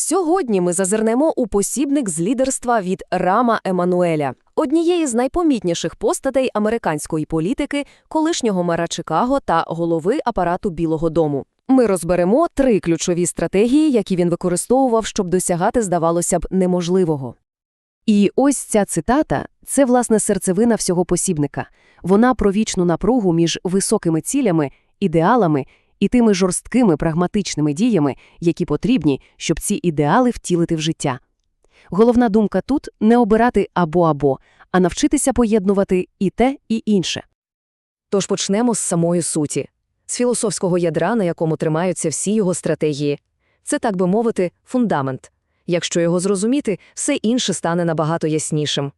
Сьогодні ми зазирнемо у посібник з лідерства від Рама Еммануеля, однієї з найпомітніших постатей американської політики, колишнього мера Чикаго та голови апарату Білого Дому. Ми розберемо три ключові стратегії, які він використовував, щоб досягати, здавалося б, неможливого. І ось ця цитата – це, власне, серцевина всього посібника. Вона про вічну напругу між високими цілями, ідеалами і тими жорсткими прагматичними діями, які потрібні, щоб ці ідеали втілити в життя. Головна думка тут – не обирати або-або, а навчитися поєднувати і те, і інше. Тож почнемо з самої суті, з філософського ядра, на якому тримаються всі його стратегії. Це, так би мовити, фундамент. Якщо його зрозуміти, все інше стане набагато яснішим.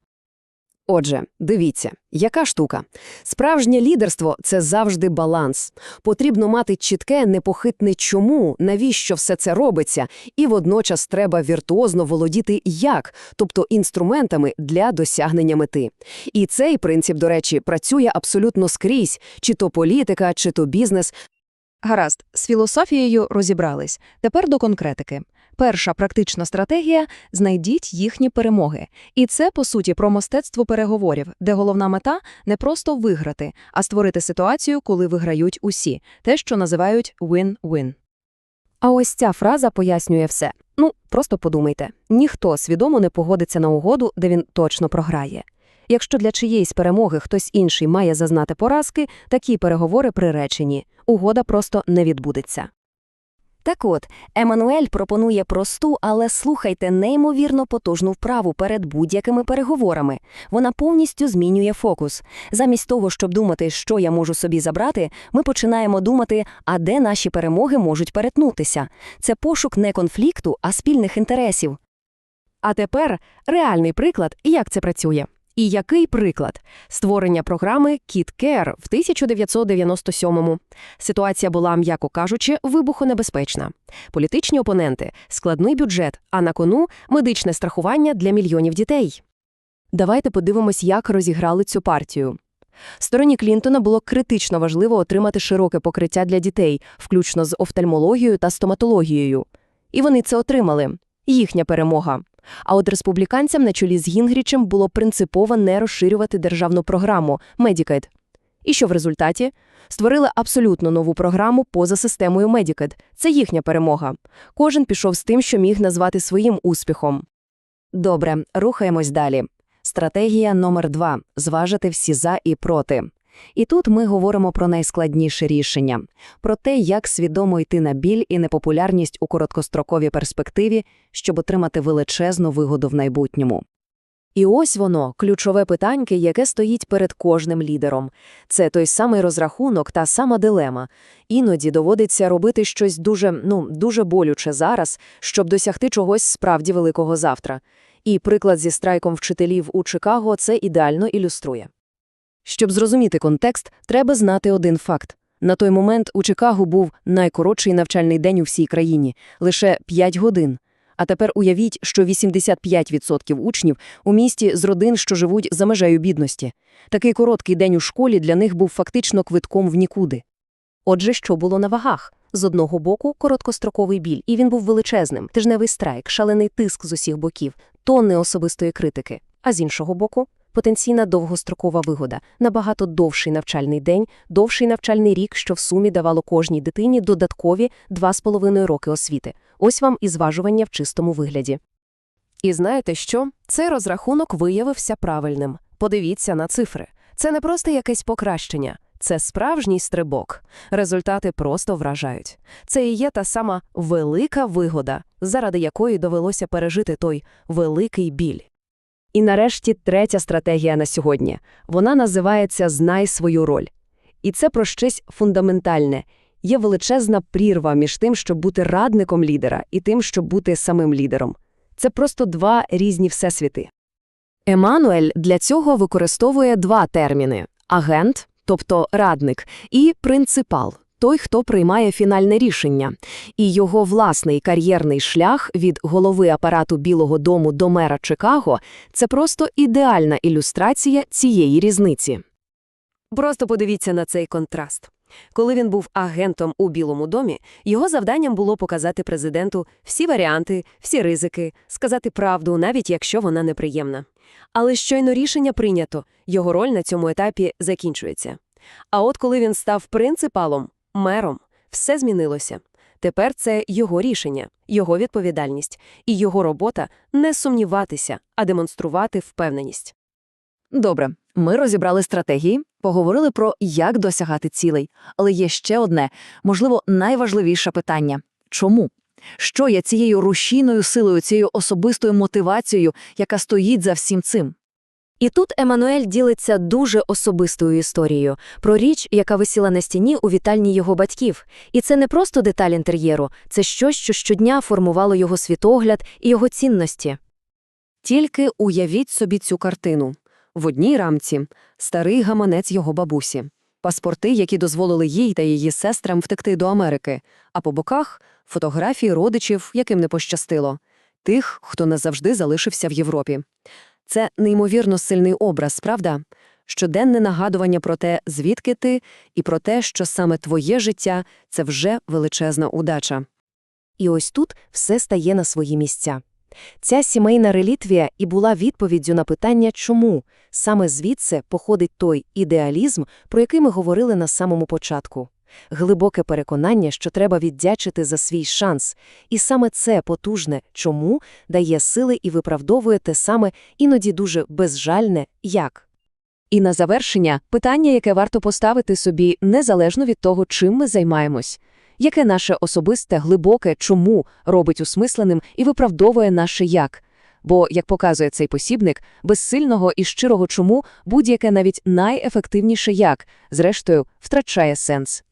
Отже, дивіться, яка штука. Справжнє лідерство – це завжди баланс. Потрібно мати чітке, непохитне чому, навіщо все це робиться, і водночас треба віртуозно володіти як, тобто інструментами для досягнення мети. І цей принцип, до речі, працює абсолютно скрізь, чи то політика, чи то бізнес. Гаразд, з філософією розібрались. Тепер до конкретики. Перша практична стратегія – знайдіть їхні перемоги. І це, по суті, про мистецтво переговорів, де головна мета – не просто виграти, а створити ситуацію, коли виграють усі. Те, що називають win-win. А ось ця фраза пояснює все. Ну, просто подумайте. Ніхто свідомо не погодиться на угоду, де він точно програє. Якщо для чиєїсь перемоги хтось інший має зазнати поразки, такі переговори приречені. Угода просто не відбудеться. Так от, Еммануель пропонує просту, але слухайте, неймовірно потужну вправу перед будь-якими переговорами. Вона повністю змінює фокус. Замість того, щоб думати, що я можу собі забрати, ми починаємо думати, а де наші перемоги можуть перетнутися. Це пошук не конфлікту, а спільних інтересів. А тепер реальний приклад, як це працює. І який приклад? Створення програми KidCare в 1997-му. Ситуація була, м'яко кажучи, вибухонебезпечна. Політичні опоненти, складний бюджет, а на кону – медичне страхування для мільйонів дітей. Давайте подивимось, як розіграли цю партію. Стороні Клінтона було критично важливо отримати широке покриття для дітей, включно з офтальмологією та стоматологією. І вони це отримали. Їхня перемога. А от республіканцям на чолі з Гінгрічем було принципово не розширювати державну програму Medicaid. І що в результаті? Створили абсолютно нову програму поза системою Medicaid. Це їхня перемога. Кожен пішов з тим, що міг назвати своїм успіхом. Добре, рухаємось далі. Стратегія номер два – зважити всі за і проти. І тут ми говоримо про найскладніше рішення – про те, як свідомо йти на біль і непопулярність у короткостроковій перспективі, щоб отримати величезну вигоду в майбутньому. І ось воно, ключове питаньки, яке стоїть перед кожним лідером. Це той самий розрахунок та сама дилема. Іноді доводиться робити щось дуже, ну, дуже болюче зараз, щоб досягти чогось справді великого завтра. І приклад зі страйком вчителів у Чикаго це ідеально ілюструє. Щоб зрозуміти контекст, треба знати один факт. На той момент у Чикаго був найкоротший навчальний день у всій країні – лише 5 годин. А тепер уявіть, що 85% учнів у місті з родин, що живуть за межею бідності. Такий короткий день у школі для них був фактично квитком в нікуди. Отже, що було на вагах? З одного боку – короткостроковий біль, і він був величезним, тижневий страйк, шалений тиск з усіх боків, тонни особистої критики. А з іншого боку – потенційна довгострокова вигода, набагато довший навчальний день, довший навчальний рік, що в сумі давало кожній дитині додаткові 2,5 роки освіти. Ось вам і зважування в чистому вигляді. І знаєте що? Цей розрахунок виявився правильним. Подивіться на цифри. Це не просто якесь покращення. Це справжній стрибок. Результати просто вражають. Це і є та сама велика вигода, заради якої довелося пережити той великий біль. І нарешті третя стратегія на сьогодні. Вона називається «Знай свою роль». І це про щось фундаментальне. Є величезна прірва між тим, щоб бути радником лідера, і тим, щоб бути самим лідером. Це просто два різні всесвіти. Еммануель для цього використовує два терміни – агент, тобто радник, і принципал, той, хто приймає фінальне рішення. І його власний кар'єрний шлях від голови апарату Білого дому до мера Чикаго – це просто ідеальна ілюстрація цієї різниці. Просто подивіться на цей контраст. Коли він був агентом у Білому домі, його завданням було показати президенту всі варіанти, всі ризики, сказати правду, навіть якщо вона неприємна. Але щойно рішення прийнято, його роль на цьому етапі закінчується. А от коли він став принципалом, мером, все змінилося. Тепер це його рішення, його відповідальність і його робота не сумніватися, а демонструвати впевненість. Добре, ми розібрали стратегії, поговорили про, як досягати цілей. Але є ще одне, можливо, найважливіше питання – чому? Що є цією рушійною силою, цією особистою мотивацією, яка стоїть за всім цим? І тут Еммануель ділиться дуже особистою історією про річ, яка висіла на стіні у вітальні його батьків. І це не просто деталь інтер'єру, це щось, що щодня формувало його світогляд і його цінності. Тільки уявіть собі цю картину. В одній рамці – старий гаманець його бабусі, паспорти, які дозволили їй та її сестрам втекти до Америки, а по боках – фотографії родичів, яким не пощастило, тих, хто назавжди залишився в Європі. Це неймовірно сильний образ, правда? Щоденне нагадування про те, звідки ти, і про те, що саме твоє життя – це вже величезна удача. І ось тут все стає на свої місця. Ця сімейна релітвія і була відповіддю на питання «чому?». Саме звідси походить той ідеалізм, про який ми говорили на самому початку. Глибоке переконання, що треба віддячити за свій шанс. І саме це потужне «чому» дає сили і виправдовує те саме, іноді дуже безжальне «як». І на завершення питання, яке варто поставити собі незалежно від того, чим ми займаємось. Яке наше особисте, глибоке «чому» робить осмисленим і виправдовує наше «як»? Бо, як показує цей посібник, без сильного і щирого «чому» будь-яке навіть найефективніше «як», зрештою, втрачає сенс.